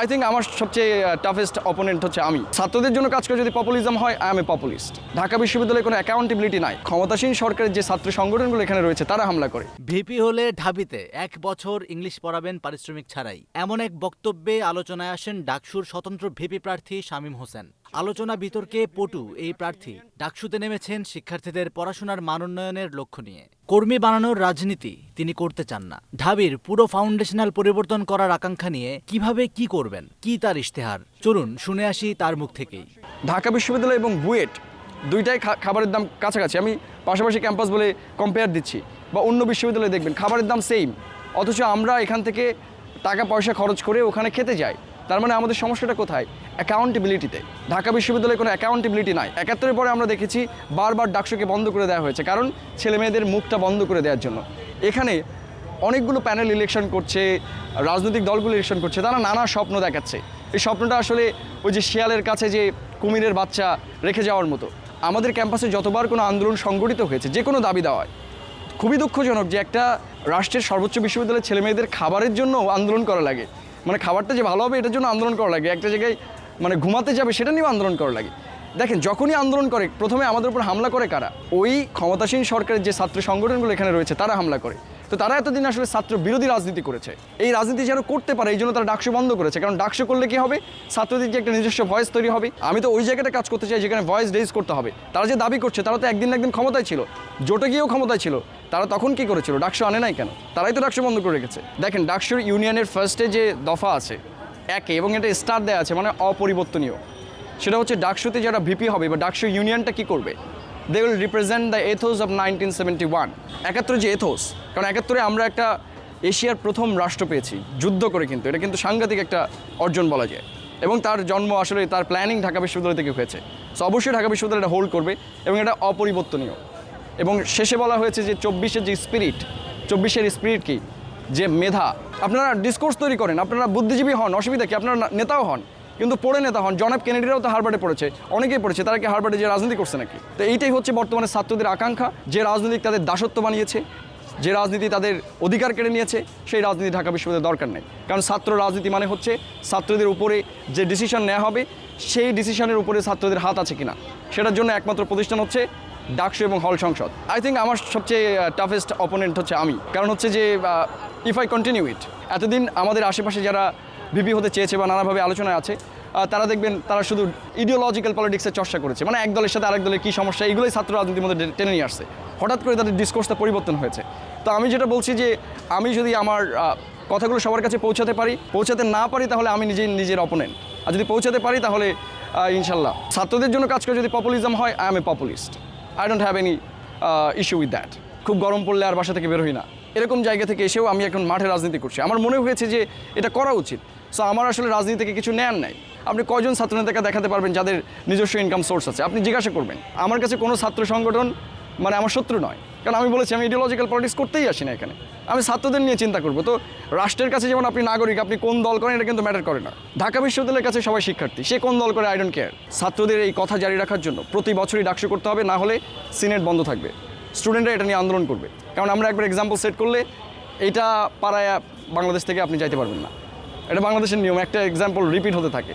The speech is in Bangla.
আই থিঙ্ক আমার সবচেয়ে টাফেস্ট অপোনেন্ট হচ্ছে আমি। ছাত্রদের জন্য কাজ করে যদি পপুলিজম হয় I am a populist Dhaka বিশ্ববিদ্যালয়ে কোনো অ্যাকাউন্টেবিলিটি নাই। ক্ষমতাসীন সরকারের যে ছাত্র সংগঠনগুলো এখানে রয়েছে, তারা হামলা করে। ভিপি হলে ঢাবিতে এক বছর ইংলিশ পড়াবেন পারিশ্রমিক ছাড়াই। এমন এক বক্তব্যে আলোচনায় আসেন ডাকসুর স্বতন্ত্র ভিপি প্রার্থী শামীম হোসেন। আলোচনা বিতর্কে পটু এই প্রার্থী। ডাকসুতে নেমেছেন শিক্ষার্থীদের পড়াশোনার মানোন্নয়নের লক্ষ্য নিয়ে। কর্মী বানানোর রাজনীতি তিনি করতে চান না। ঢাবির পুরো ফাউন্ডেশনাল পরিবর্তন করার আকাঙ্ক্ষা নিয়ে কীভাবে কি করবেন, কি তার ইশতেহার? চলুন শুনে আসি তার মুখ থেকেই। ঢাকা বিশ্ববিদ্যালয় এবং বুয়েট দুইটাই খাবারের দাম কাছাকাছি। আমি পাশাপাশি ক্যাম্পাস বলে কম্পেয়ার দিচ্ছি বা অন্য বিশ্ববিদ্যালয়ে দেখবেন। খাবারের দাম সেম অথচ আমরা এখান থেকে টাকা পয়সা খরচ করে ওখানে খেতে যাই। তার মানে আমাদের সমস্যাটা কোথায়? অ্যাকাউন্টেবিলিটিতে ঢাকা বিশ্ববিদ্যালয়ে কোনো অ্যাকাউন্টেবিলিটি নাই। একাত্তরের পরে আমরা দেখেছি বারবার ডাকসুকে বন্ধ করে দেওয়া হয়েছে, কারণ ছেলে মেয়েদের মুখটা বন্ধ করে দেওয়ার জন্য। এখানে অনেকগুলো প্যানেল ইলেকশন করছে, রাজনৈতিক দলগুলো ইলেকশন করছে, তারা নানা স্বপ্ন দেখাচ্ছে। এই স্বপ্নটা আসলে ওই যে শিয়ালের কাছে যে কুমিরের বাচ্চা রেখে যাওয়ার মতো। আমাদের ক্যাম্পাসে যতবার কোনো আন্দোলন সংগঠিত হয়েছে, যে কোনো দাবি দেওয়ায়, খুবই দুঃখজনক যে একটা রাষ্ট্রের সর্বোচ্চ বিশ্ববিদ্যালয়ের ছেলে মেয়েদের খাবারের জন্য আন্দোলন করা লাগে। মানে খাবারটা যে ভালো হবে, এটার জন্য আন্দোলন করা লাগে। একটা জায়গায় মানে ঘুমাতে যাবে, সেটা নিয়েও আন্দোলন করা লাগে। দেখেন, যখনই আন্দোলন করে, প্রথমে আমাদের উপর হামলা করে কারা? ওই ক্ষমতাসীন সরকারের যে ছাত্র সংগঠনগুলো এখানে রয়েছে, তারা হামলা করে। তো তারা এতদিন আসলে ছাত্র বিরোধী রাজনীতি করেছে। এই রাজনীতি যেন করতে পারে, এই জন্য তারা ডাকসু বন্ধ করেছে। কারণ ডাকসু করলে কি হবে? ছাত্রদের যে একটা নিজস্ব ভয়েস তৈরি হবে। আমি তো ওই জায়গাটা কাজ করতে চাই যেখানে ভয়েস রেজ করতে হবে। তারা যে দাবি করছে, তারা তো একদিন একদিন ক্ষমতায় ছিল। জোটে গিয়েও ক্ষমতায় ছিল। তারা তখন কি করেছিল? ডাকসু আনে নাই কেন? তারাই তো ডাকসু বন্ধ করে রেখেছে। দেখেন, ডাকসুর ইউনিয়নের ফার্স্টে যে দফা আছে, একে এবং এটা স্টার দেওয়া আছে মানে অপরিবর্তনীয়। সেটা হচ্ছে ডাকসুতে যারা ভিপি হবে বা ডাকসু ইউনিয়নটা কি করবে? They will represent the ethos of nineteen seventy one একাত্তরে যে এথোস কারণ একাত্তরে আমরা একটা এশিয়ার প্রথম রাষ্ট্র পেয়েছি, যুদ্ধ করে কিন্তু, এটা কিন্তু সাংঘাতিক একটা অর্জন বলা যায়। এবং তার জন্ম আসলে তার প্ল্যানিং ঢাকা বিশ্ববিদ্যালয় থেকে হয়েছে। সো অবশ্যই ঢাকা বিশ্ববিদ্যালয় এটা হোল্ড করবে এবং এটা অপরিবর্তনীয়। এবং শেষে বলা হয়েছে যে চব্বিশের যে স্পিরিট চব্বিশের স্পিরিট কি? যে মেধা। আপনারা ডিসকোর্স তৈরি করেন, আপনারা বুদ্ধিজীবী হন, অসুবিধা কি? আপনারা নেতাও হন। কিন্তু পড়ে নেতা হন। জনাব কেনেডিরাও তো হারবার্ডে পড়েছে। অনেকেই পড়েছে, তারা কি হারবার্ডে যে রাজনীতি করছে নাকি? তো এইটাই হচ্ছে বর্তমানে ছাত্রদের আকাঙ্ক্ষা। যে রাজনীতি তাদের দাসত্ব বানিয়েছে, যে রাজনীতি তাদের অধিকার কেড়ে নিয়েছে, সেই রাজনীতি ঢাকা বিশ্ববিদ্যালয়ের দরকার নেই। কারণ ছাত্র রাজনীতি মানে হচ্ছে ছাত্রদের উপরে যে ডিসিশন নেওয়া হবে, সেই ডিসিশনের উপরে ছাত্রদের হাত আছে কিনা। সেটার জন্য একমাত্র প্রতিষ্ঠান হচ্ছে ডাকসু এবং হল সংসদ। আই থিঙ্ক আমার সবচেয়ে টাফেস্ট অপোনেন্ট হচ্ছে আমি। কারণ হচ্ছে যে ইফ আই কন্টিনিউ ইট এতদিন আমাদের আশেপাশে যারা ভিপি হতে চেয়েছে বা নানাভাবে আলোচনায় আছে তারা দেখবেন তারা শুধু ইডিওলজিক্যাল পলিটিক্সের চর্চা করেছে। মানে এক দলের সাথে আরেক দলের কী সমস্যা এইগুলোই ছাত্র রাজনীতির মধ্যে টেনে নিয়ে আসছে। হঠাৎ করে তাদের ডিসকোর্সটা পরিবর্তন হয়েছে। তো আমি যেটা বলছি যে, আমি যদি আমার কথাগুলো সবার কাছে পৌঁছাতে পারি, পৌঁছাতে না পারি তাহলে আমি নিজেই নিজের অপোনেন্ট আর যদি পৌঁছাতে পারি তাহলে ইনশাল্লাহ। ছাত্রদের জন্য কাজ করে যদি পপুলিজম হয় I am a populist I don't have any issue with that খুব গরম পড়লে আর বাসা থেকে বেরোই না। এরকম জায়গা থেকে এসেও আমি এখন মাঠে রাজনীতি করছি। আমার মনে হয়েছে যে এটা করা উচিত। সো আমার আসলে রাজনীতি থেকে কিছু নেন নাই। আপনি কয়জন ছাত্রনেতাকে দেখাতে পারবেন যাদের নিজস্ব ইনকাম সোর্স আছে? আপনি জিজ্ঞাসা করবেন। আমার কাছে কোনো ছাত্র সংগঠন মানে আমার শত্রু নয়। কারণ আমি বলেছি, আমি ইডিওলজিক্যাল পলিটিক্স করতেই আসি না এখানে। আমি ছাত্রদের নিয়ে চিন্তা করব। তো রাষ্ট্রের কাছে যেমন আপনি নাগরিক, আপনি কোন দল করেন, এটা কিন্তু ম্যাটার করে না। ঢাকা বিশ্ববিদ্যালয়ের কাছে সবাই শিক্ষার্থী, সে কোন দল করে আই ডোন্ট কেয়ার ছাত্রদের এই কথা জারি রাখার জন্য প্রতি বছরই ডাকসু করতে হবে, না হলে সিনেট বন্ধ থাকবে। স্টুডেন্টরা এটা নিয়ে আন্দোলন করবে। কারণ আমরা একবার এক্সাম্পল সেট করলে এটা পাড়ায় বাংলাদেশ থেকে আপনি যাইতে পারবেন না। এটা বাংলাদেশের নিয়ম, একটা এক্সাম্পল রিপিট হতে থাকে।